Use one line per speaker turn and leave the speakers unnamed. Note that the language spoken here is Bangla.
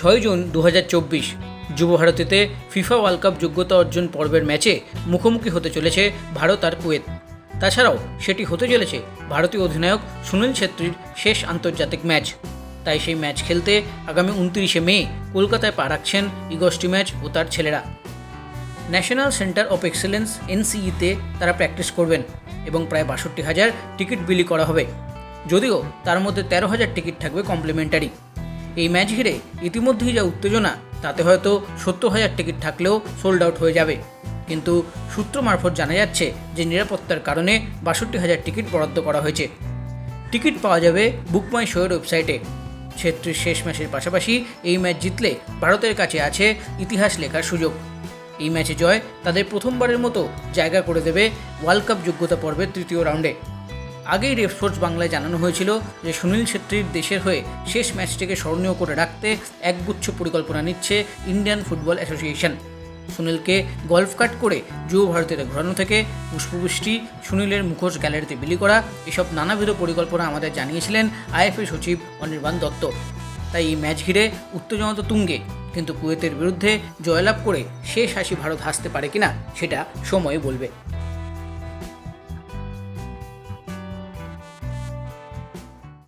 ছয় জুন দু হাজার চব্বিশ যুব ভারতীতে ফিফা ওয়ার্ল্ড কাপ যোগ্যতা অর্জন পর্বের ম্যাচে মুখোমুখি হতে চলেছে ভারত আর কুয়েত। তাছাড়াও সেটি হতে চলেছে ভারতীয় অধিনায়ক সুনীল ছেত্রীর শেষ আন্তর্জাতিক ম্যাচ। তাই সেই ম্যাচ খেলতে আগামী উনত্রিশে মে কলকাতায় পা রাখছেন ইগস্টি ম্যাচ ও তার ছেলেরা। ন্যাশনাল সেন্টার অফ এক্সেলেন্স, এনসিইতে তারা প্র্যাকটিস করবেন এবং প্রায় বাষট্টি হাজার টিকিট বিলি করা হবে। যদিও তার মধ্যে তেরো হাজার টিকিট থাকবে কমপ্লিমেন্টারি। এই ম্যাচ ঘিরে ইতিমধ্যেই যা উত্তেজনা, তাতে হয়তো সত্তর হাজার টিকিট থাকলেও সোল্ড আউট হয়ে যাবে। কিন্তু সূত্র মারফত জানা যাচ্ছে যে নিরাপত্তার কারণে বাষট্টি হাজার টিকিট বরাদ্দ করা হয়েছে। টিকিট পাওয়া যাবে বুকমাই শোয়ের ওয়েবসাইটে। ছেত্রীর শেষ ম্যাচের পাশাপাশি এই ম্যাচ জিতলে ভারতের কাছে আছে ইতিহাস লেখার সুযোগ। এই ম্যাচে জয় তাদের প্রথমবারের মতো জায়গা করে দেবে ওয়ার্ল্ড কাপ যোগ্যতা পর্বের তৃতীয় রাউন্ডে। আগেই রেফ স্পোর্টস বাংলায় জানানো হয়েছিল যে সুনীল ছেত্রীর দেশের হয়ে শেষ ম্যাচটিকে স্মরণীয় করে রাখতে একগুচ্ছ পরিকল্পনা নিচ্ছে ইন্ডিয়ান ফুটবল অ্যাসোসিয়েশন। সুনীলকে গল্ফ কাট করে যুব ভারতীয়দের ঘোরানো থেকে পুষ্পবৃষ্টি, সুনীলের মুখোশ গ্যালারিতে বিলি করা, এসব নানাবিধ পরিকল্পনা আমাদের জানিয়েছিলেন আইএফএ সচিব অনির্বাণ দত্ত। তাই এই ম্যাচ ঘিরে উত্তেজনা তো তুঙ্গে, কিন্তু কুয়েতের বিরুদ্ধে জয়লাভ করে শেষ হাসি ভারত হাসতে পারে কিনা, সেটা সময় বলবে।